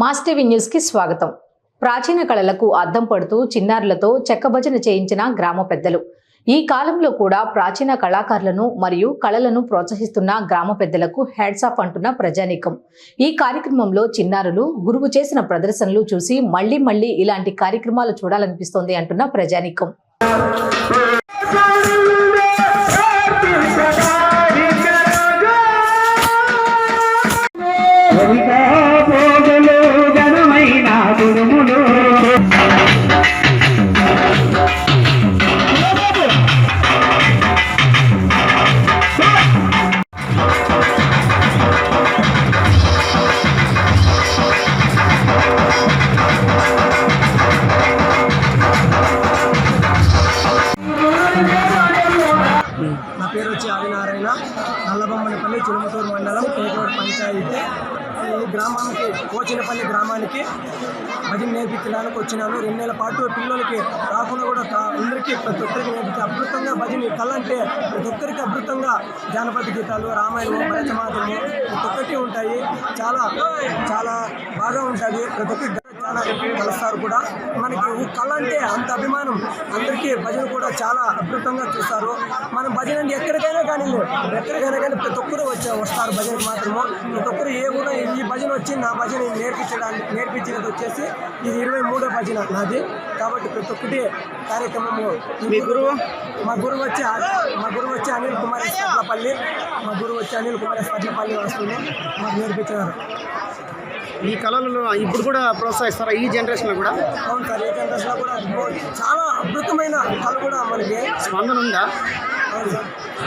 Mass TV న్యూస్కి స్వాగతం. ప్రాచీన కళలకు అద్దం పడుతూ చిన్నారులతో చెక్కభజన చేయించిన గ్రామ పెద్దలు. ఈ కాలంలో కూడా ప్రాచీన కళాకారులను మరియు కళలను ప్రోత్సహిస్తున్న గ్రామ పెద్దలకు హ్యాడ్స్ ఆఫ్ అంటున్న ప్రజానీకం. ఈ కార్యక్రమంలో చిన్నారులు గురువు చేసిన ప్రదర్శనలు చూసి మళ్ళీ మళ్ళీ ఇలాంటి కార్యక్రమాలు చూడాలనిపిస్తోంది అంటున్న ప్రజానీకం. Here we go. నా పేరు వచ్చి ఆదినారాయణ. నల్లబొమ్మలపల్లి చిలుమతూరు మండలం కేకోడ్ పంచాయతీ. ఈ గ్రామానికి కోచినపల్లి గ్రామానికి భజన నేర్పించడానికి వచ్చినాను. రెండు నెలల పాటు పిల్లలకి కాకుండా కూడా అందరికీ ప్రతి ఒక్కరికి నేర్పించి అద్భుతంగా భజన కళ అంటే ప్రతి ఒక్కరికి అద్భుతంగా జానపద గీతాలు రామాయణము భరతమాతము ప్రతి ఒక్కటి ఉంటాయి. చాలా చాలా బాగా ఉంటుంది ప్రతి ఒక్కరికి చాలా కలుస్తారు కూడా. మనకి కళ అంటే అంత అభిమానం. అందరికీ భజన కూడా చాలా అద్భుతంగా చూస్తారు. మనం భజన అంటే ఎక్కడికైనా కానీ ఎక్కడికైనా కానీ ప్రతి ఒక్కరు వచ్చే వస్తారు భజనకి మాత్రము. ప్రతి ఒక్కరు ఏ ఊరు ఈ భజన వచ్చి నా భజన నేర్పించడానికి నేర్పించినది వచ్చేసి ఇది ఇరవై మూడో భజన నాది. కాబట్టి ప్రతి ఒక్కటి కార్యక్రమము మీ గురువు? మా గురువు వచ్చి మా గురువు వచ్చి అనిల్ కుమార్ స్పట్లపల్లి మా గురువు వచ్చి అనిల్ కుమార్ స్పట్లపల్లి వస్తుంది మాకు నేర్పించినారు. ఈ కళలను ఇప్పుడు కూడా ప్రోత్సహిస్తారా ఈ జనరేషన్లో కూడా? అవును సార్ ఈ జనరేషన్లో కూడా చాలా అద్భుతమైన కళ కూడా మనకి. స్పందన ఉందా? అవును సార్.